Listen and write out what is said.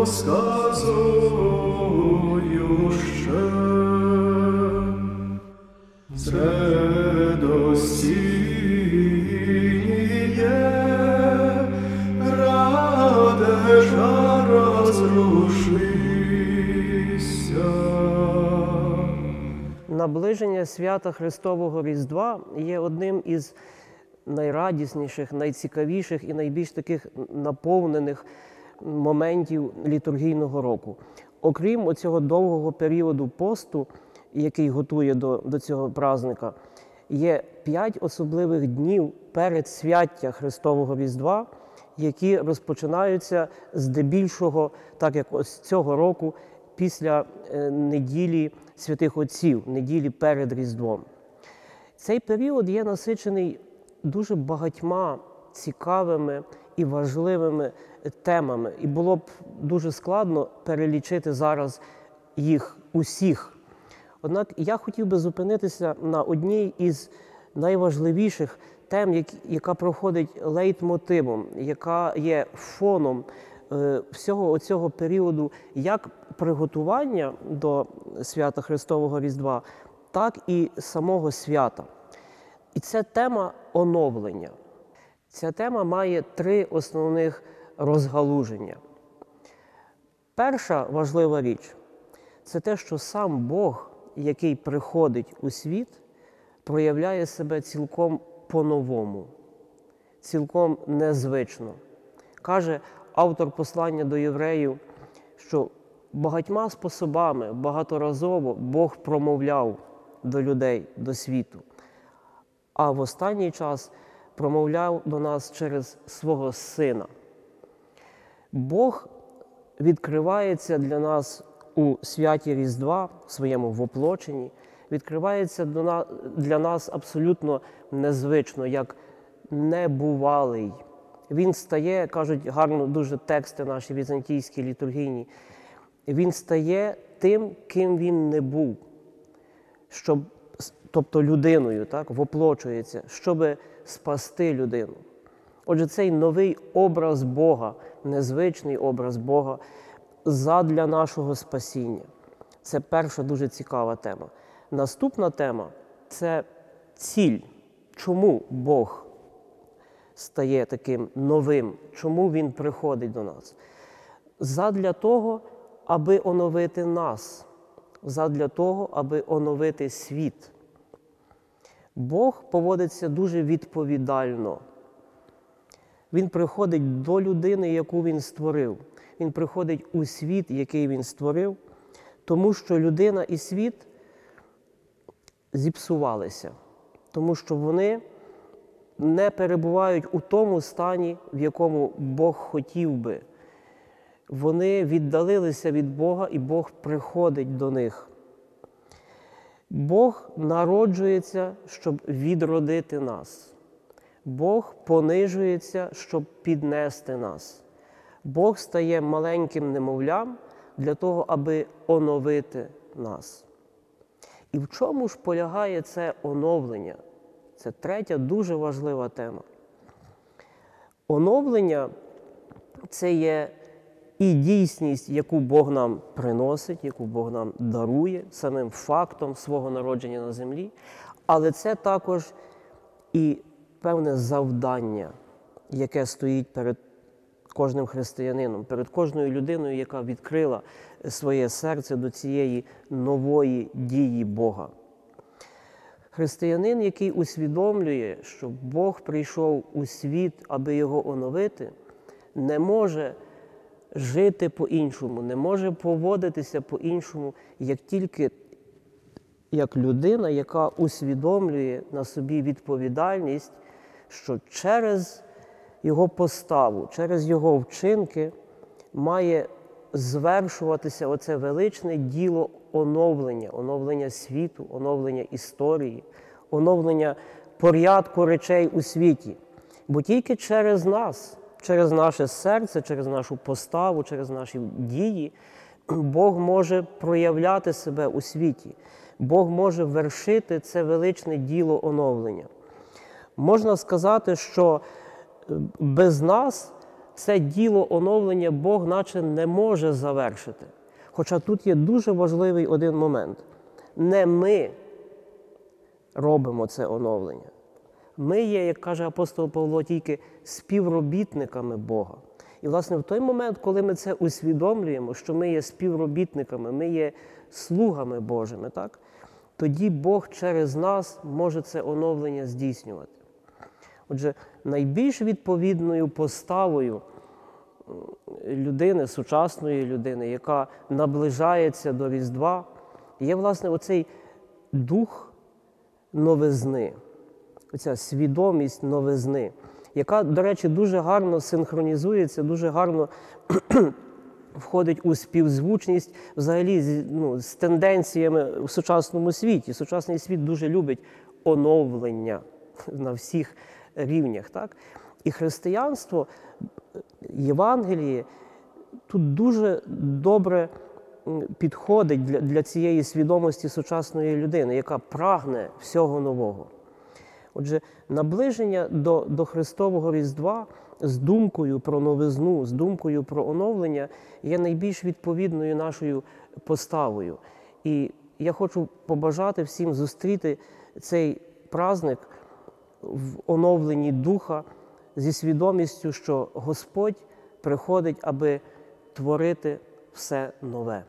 розказую ще. Сред осіннє радежа розрушися. Наближення свята Христового Різдва є одним із найрадісніших, найцікавіших і найбільш таких наповнених моментів літургійного року. Окрім оцього довгого періоду посту, який готує до, до цього празника, є п'ять особливих днів перед свяття Христового Різдва, які розпочинаються здебільшого, так як ось цього року, після е, неділі святих Отців, неділі перед Різдвом. Цей період є насичений дуже багатьма цікавими і важливими темами, і було б дуже складно перелічити зараз їх усіх. Однак я хотів би зупинитися на одній із найважливіших тем, яка проходить лейтмотивом, яка є фоном е, всього цього періоду як приготування до свята Христового Різдва, так і самого свята. І це тема оновлення. Ця тема має три основних розгалуження. Перша важлива річ це те, що сам Бог, який приходить у світ, проявляє себе цілком по-новому, цілком незвично. Каже автор послання до євреїв, що багатьма способами багаторазово Бог промовляв до людей, до світу, а в останній час промовляв до нас через свого Сина. Бог відкривається для нас у святі Різдва, в своєму воплоченні, відкривається для нас абсолютно незвично, як небувалий. Він стає, кажуть гарно дуже тексти наші візантійські літургійні, він стає тим, ким він не був, щоб, тобто людиною, так, воплочується, щоб спасти людину. Отже, цей новий образ Бога, незвичний образ Бога задля нашого спасіння. Це перша дуже цікава тема. Наступна тема це ціль. Чому Бог стає таким новим? Чому Він приходить до нас? Задля того, аби оновити нас, задля того, аби оновити світ. Бог поводиться дуже відповідально. Він приходить до людини, яку він створив. Він приходить у світ, який він створив, тому що людина і світ зіпсувалися, тому що вони не перебувають у тому стані, в якому Бог хотів би. Вони віддалилися від Бога, і Бог приходить до них. Бог народжується, щоб відродити нас. Бог понижується, щоб піднести нас. Бог стає маленьким немовлям для того, аби оновити нас. І в чому ж полягає це оновлення? Це третя дуже важлива тема. Оновлення це є і дійсність, яку Бог нам приносить, яку Бог нам дарує самим фактом свого народження на землі, але це також і певне завдання, яке стоїть перед кожним християнином, перед кожною людиною, яка відкрила своє серце до цієї нової дії Бога. Християнин, який усвідомлює, що Бог прийшов у світ, аби його оновити, не може жити по-іншому, не може поводитися по-іншому, як тільки як людина, яка усвідомлює на собі відповідальність, що через його поставу, через його вчинки має звершуватися оце величне діло оновлення, оновлення світу, оновлення історії, оновлення порядку речей у світі. Бо тільки через нас, через наше серце, через нашу поставу, через наші дії, Бог може проявляти себе у світі. Бог може вершити це величне діло оновлення. Можна сказати, що е, без нас це діло оновлення Бог наче не може завершити. Хоча тут є дуже важливий один момент. Не ми робимо це оновлення. Ми є, як каже апостол Павло, тільки співробітниками Бога. І, власне, в той момент, коли ми це усвідомлюємо, що ми є співробітниками, ми є слугами Божими, так? тоді Бог через нас може це оновлення здійснювати. Отже, найбільш відповідною поставою людини, сучасної людини, яка наближається до Різдва, є, власне, оцей дух новизни, оця свідомість новизни, яка, до речі, дуже гарно синхронізується, дуже гарно входить у співзвучність взагалі ну, з тенденціями в сучасному світі. Сучасний світ дуже любить оновлення на всіх рівнях. Так? І християнство, Євангеліє тут дуже добре підходить для, для цієї свідомості сучасної людини, яка прагне всього нового. Отже, наближення до, до Христового Різдва з думкою про новизну, з думкою про оновлення є найбільш відповідною нашою поставою. І я хочу побажати всім зустріти цей праздник в оновленні духа зі свідомістю, що Господь приходить, аби творити все нове.